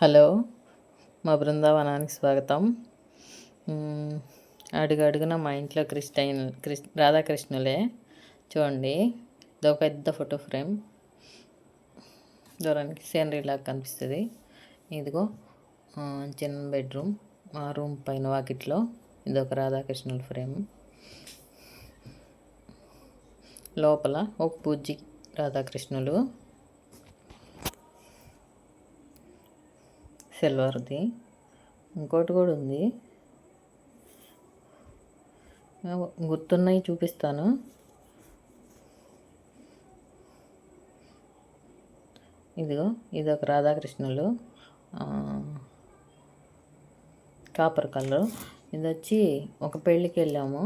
Hello మా బృందావనానికి స్వాగతం. అడుగు అడుగున మా ఇంట్లో క్రిస్టైన్ క్రిస్ రాధాకృష్ణులే. చూడండి ఇది ఒక పెద్ద ఫోటో ఫ్రేమ్. దూరానికి సీనరీ లాగా కనిపిస్తుంది. ఇదిగో చిన్న బెడ్రూమ్ మా రూమ్ పైన వాకిట్లో ఇది ఒక రాధాకృష్ణుల ఫ్రేమ్. లోపల ఒక పూజి రాధాకృష్ణులు. సిల్వర్ది. ఇంకోటి కూడా ఉంది. గుర్తున్నాయి చూపిస్తాను. ఇదిగో ఇది ఒక రాధాకృష్ణులు కాపర్ కలర్. ఇది వచ్చి ఒక పెళ్ళికి వెళ్ళాము.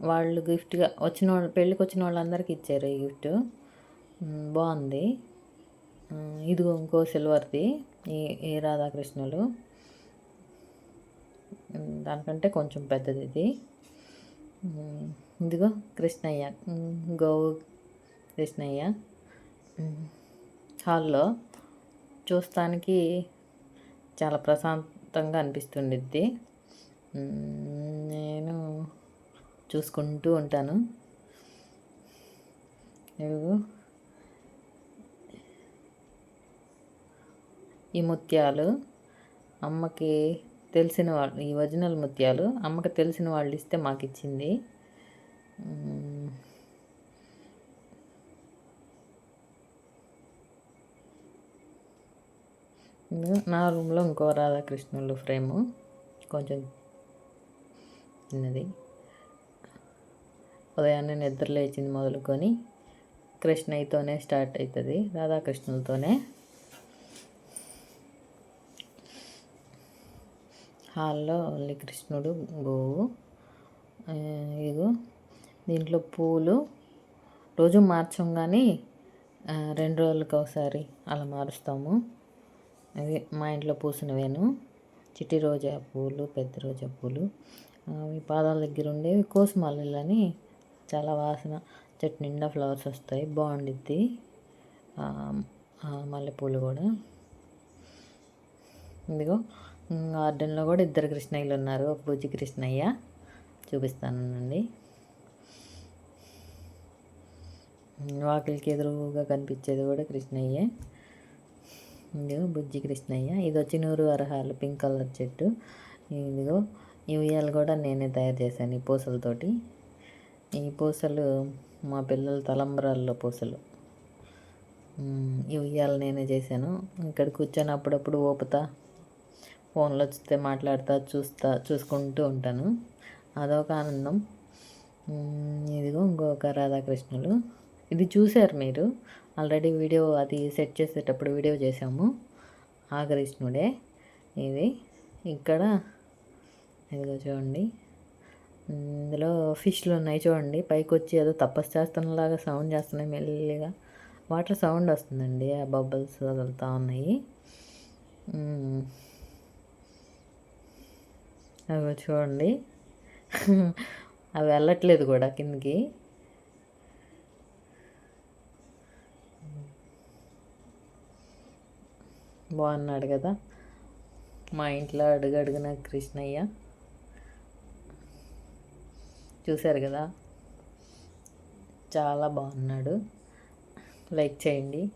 వాళ్ళు గిఫ్ట్గా వచ్చిన వాళ్ళు పెళ్ళికి వచ్చిన వాళ్ళందరికీ ఇచ్చారు ఈ గిఫ్ట్. బాగుంది. ఇదిగో ఇంకో సిల్వర్ది ఈ ఏ రాధాకృష్ణులు. దానికంటే కొంచెం పెద్దది ఇది. ఇదిగో కృష్ణయ్య గోవు కృష్ణయ్య. హాల్లో చూస్తానికి చాలా ప్రశాంతంగా అనిపిస్తుండిద్ది. నేను చూసుకుంటూ ఉంటాను. ఈ ముత్యాలు అమ్మకి తెలిసిన వాళ్ళు ఈ ఒరిజినల్ ముత్యాలు అమ్మకి తెలిసిన వాళ్ళు ఇస్తే మాకు ఇచ్చింది. నా రూమ్లో ఇంకో రాధాకృష్ణులు ఫ్రేము. కొంచెం చిన్నది. ఉదయాన్నే నిద్ర లేచింది మొదలుకొని కృష్ణయ్యతోనే స్టార్ట్ అవుతుంది రాధాకృష్ణులతోనే. హాల్లో ఓన్లీ కృష్ణుడు గోవు ఇదిగో దీంట్లో పూలు. రోజు మార్చం కానీ రెండు రోజులకు ఒకసారి అలా మారుస్తాము. అవి మా ఇంట్లో పూసినవేను. చిట్టి రోజా పూలు పెద్ద రోజా పూలు. అవి పాదాల దగ్గర ఉండేవి. కోసుమల్లని చాలా వాసన చెట్టు నిండా ఫ్లవర్స్ వస్తాయి. బాగుండిద్ది. మల్లెపూలు కూడా. ఇదిగో గార్డెన్లో కూడా ఇద్దరు కృష్ణయ్యలు ఉన్నారు. ఒక బుజ్జి కృష్ణయ్య చూపిస్తానండి. వాకిలికి ఎదురుగా కనిపించేది కూడా కృష్ణయ్యే. ఇదిగో బుజ్జి కృష్ణయ్య. ఇది వచ్చి నూరు అర్హాలు పింక్ కలర్ చెట్టు. ఇదిగో ఈ ఉయ్యాలు కూడా నేనే తయారు చేశాను ఈ పూసలతోటి. ఈ పూసలు మా పిల్లల తలంబరాల్లో పూసలు. ఈ ఉయ్యాలు నేనే చేశాను. ఇక్కడ కూర్చొని అప్పుడప్పుడు ఓపుతా ఫోన్లో చూస్తే మాట్లాడుతా చూస్తా చూసుకుంటూ ఉంటాను. అదొక ఆనందం. ఇదిగో ఇంకొక రాధాకృష్ణులు. ఇది చూశారు మీరు. ఆల్రెడీ వీడియో అది సెట్ చేసేటప్పుడు వీడియో చేసాము ఆ కృష్ణుడే. ఇది ఇక్కడ ఇదిగో చూడండి. ఇందులో ఫిష్లు ఉన్నాయి చూడండి. పైకి వచ్చి ఏదో తపస్సు చేస్తున్నలాగా సౌండ్ చేస్తున్నాయి మెల్లిగా. వాటర్ సౌండ్ వస్తుందండి ఆ బబుల్స్ వదులుతూ ఉన్నాయి. అవి చూడండి. అవి వెళ్ళట్లేదు కూడా కిందకి. బాగున్నాడు కదా. మా ఇంట్లో అడుగు అడుగున కృష్ణయ్య. చూశారు కదా? చాలా బాగున్నాడు. లైక్ చేయండి.